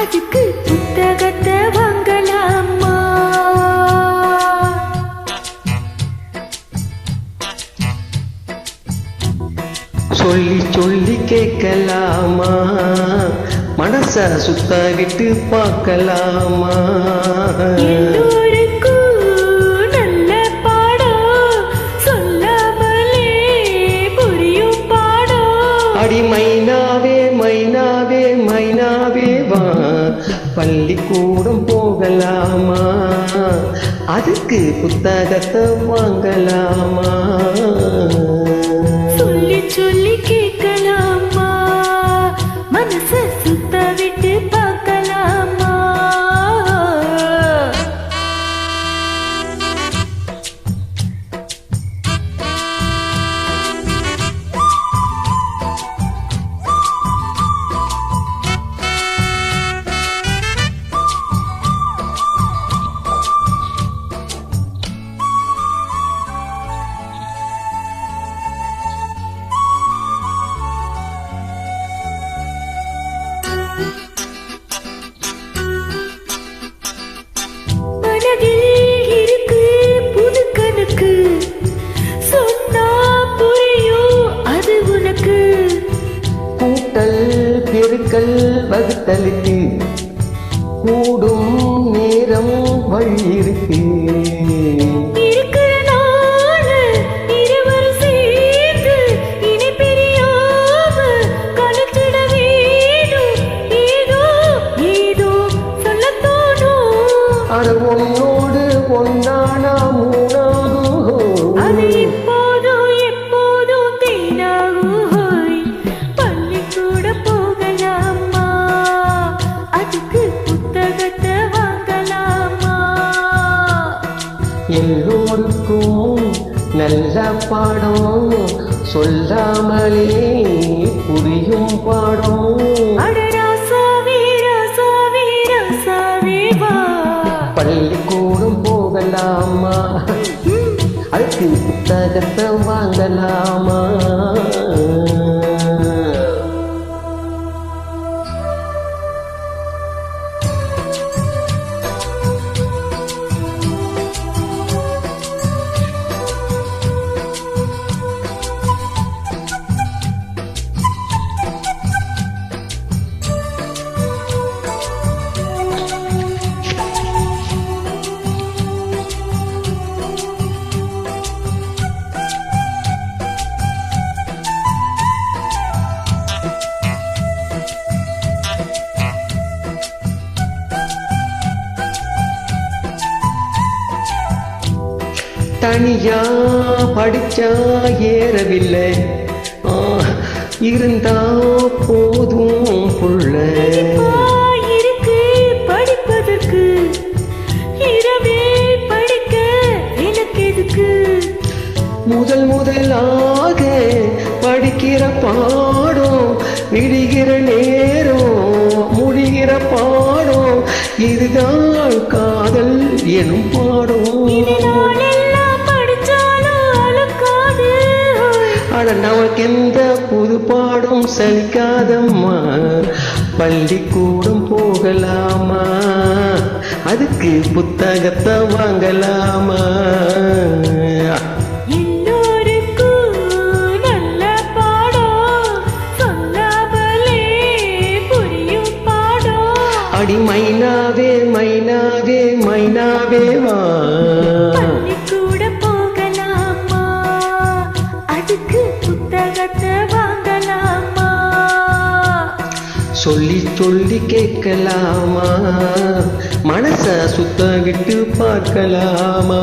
அதுக்கு புத்தகத்தை வாங்கலாமா? சொல்லி சொல்லி கேட்கலாமா? மனச சுத்த விட்டு பார்க்கலாமா? பள்ளிக்கூடம் போகலாமா? அதுக்கு புத்தகத்தை வாங்கலாமா? பெருக்கல் வகுத்தலுக்கு கூடும் நேரம் வழி இருக்கு இருக்கிற எல்லோருக்கும் நல்ல பாடம். சொல்லாமலே புரியும் பாடம். பள்ளிக்கூடம் போகலாமா? அதுக்கு புத்தகத்தை வாங்கலாமா? தனியா படிச்சா ஏறவில்லை. இருந்தா போதும் புள்ள. இருக்கு படிப்பதற்கு. இரவே படிக்க எனக்கு எதுக்கு? முதல் முதலாக படிக்கிற பாடம் விடுகிற நேரம் முடிகிற பாடம் இதுதான் காதல் எனும் பாடம். எந்த புது பாடம் சலிக்காதம்மா. பள்ளிக்கூடம் போகலாமா? அதுக்கு புத்தகத்தை வாங்கலாமா? அடி மைனாவே மைனாவே மைனாவே வா. பள்ளிக்கூட போகலாமா? அதுக்கு புத்தகத்தை வாங்கலாமா? சொல்லி சொல்லி கேட்கலாமா? மனச சுத்த விட்டு பார்க்கலாமா?